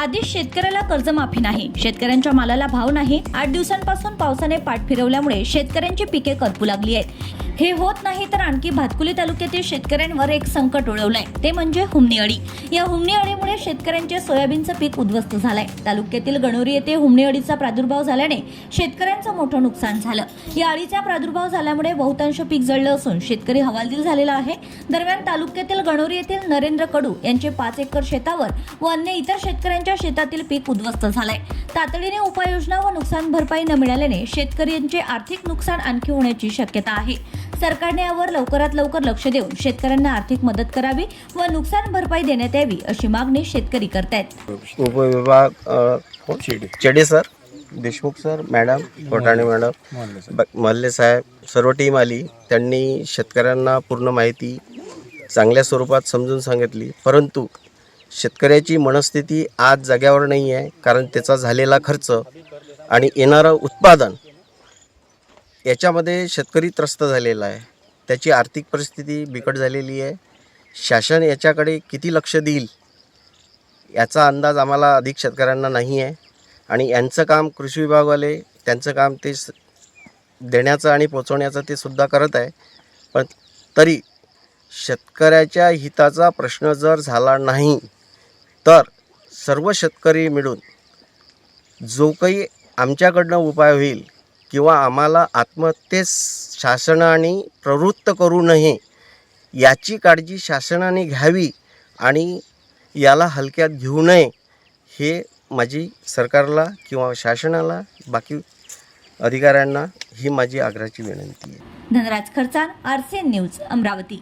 आधीच शेतकऱ्याला कर्जमाफी नाही. शेतकऱ्यांच्या मालाला भाव नाही. आठ दिवसांपासून पावसाने पाठ फिरवल्यामुळे शेतकऱ्यांची पिके करपू लागली आहेत. हे होत नाही तर आणखी भातकुली तालुक्यातील शेतकऱ्यांवर एक संकट ओळवलंय ते म्हणजे हुमणी अळी. या हुमणी अळीमुळे शेतकऱ्यांचे सोयाबीनचं पीक उद्ध्वस्त झालंय. तालुक्यातील गणोरी येथे हुमणी अळीचा प्रादुर्भाव झाल्याने शेतकऱ्यांचं मोठं नुकसान झालं. या अळीचा प्रादुर्भाव झाल्यामुळे बहुतांश पीक जळलं असून शेतकरी हवालदिल झालेला आहे. दरम्यान तालुक्यातील गणोरी येथील नरेंद्र कडू यांचे पाच एकर शेतावर व अन्य इतर शेतकऱ्यांच्या शेतातील पीक उद्ध्वस्त झालंय. तातडीने उपाययोजना व नुकसान भरपाई न मिळाल्याने शेतकऱ्यांचे आर्थिक नुकसान आणखी होण्याची शक्यता आहे. सरकारने यावर लवकरात लवकर लक्ष देऊन शेतकऱ्यांना आर्थिक मदत करावी व नुकसान भरपाई देण्यात यावी अशी मागणी शेतकरी करतायत. उपविभाग? Chede sir. Deshmukh sir madam Kotane madam ब- मल्ले साहेब सर्व टीम आली. त्यांनी शेतकऱ्यांना पूर्ण माहिती चांगल्या स्वरूपात समजून सांगितली. परंतु शेतकऱ्याची मनस्थिती आज जाग्यावर नाही आहे कारण त्याचा झालेला खर्च आणि येणारं उत्पादन याच्यामध्ये शेतकरी त्रस्त झालेला आहे. त्याची आर्थिक परिस्थिती बिकट झालेली आहे. शासन याच्याकडे किती लक्ष देईल याचा अंदाज आम्हाला अधिक शेतकऱ्यांना नाही आहे. आणि यांचं काम कृषी विभागवाले त्यांचं काम ते स- देण्याचं आणि पोचवण्याचं ते सुद्धा करत आहे. पण तरी शेतकऱ्याच्या हिताचा प्रश्न जर झाला नाही तर सर्व शेतकरी मिळून जो काही आमच्याकडनं उपाय होईल किंवा आम्हाला आत्महत्येस शासनाने प्रवृत्त करू नये याची काळजी शासनाने घ्यावी आणि याला हलक्यात घेऊ नये हे माझी सरकारला किंवा शासनाला बाकी अधिकाऱ्यांना ही माझी आग्रहाची विनंती आहे. Dhanraj Kharchan RCN news Amravati.